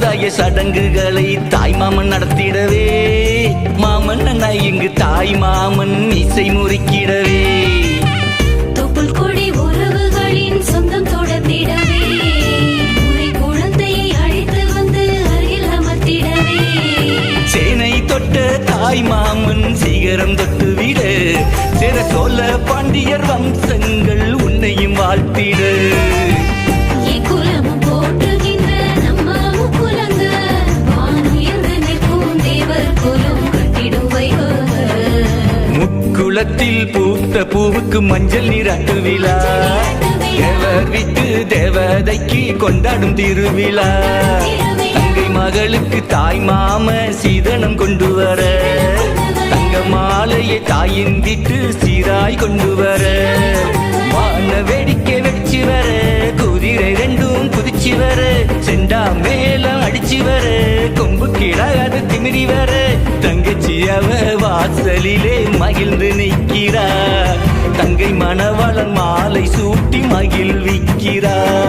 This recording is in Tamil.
பழைய சடங்குகளை தாய் மாமன் நடத்திடவே. மாமன் அண்ணா இங்கு தாய் மாமன் இசை முறுக்கிடவே. தொப்புள் கொடி உறவுகளின் சொந்தம் தொடர்ந்திடவே. உரை குழந்தையை அழைத்து வந்து அருகில் அமர்த்திடவே. சேனை தொட்ட தாய் மாமன் சிகரம் தொட்டு விட. சிற சோழ பாண்டியர் வம்சங்கள் குளத்தில் பூத்த பூவுக்கு மஞ்சள் நீராட்டு விழா. தேவர் விட்டு தேவதைக்கு கொண்டாடும் திருவிழா. தங்கை மகளுக்கு தாய் மாம சீதனம் கொண்டு வர. தங்க மாலையை தாயின் திட்டு சீராய் கொண்டு வர. வான வேடிக்கை வெடிச்சு வர குதிரை ரெண்டும் குதிச்சு வர. செண்டா மேலம் அடிச்சு வர கொம்பு கிடாது திமிரி காதலிலே மகிழ்ந்து நிற்கிறார். தங்கை மணவளன் மாலை சூட்டி மகிழ்விக்கிறார்.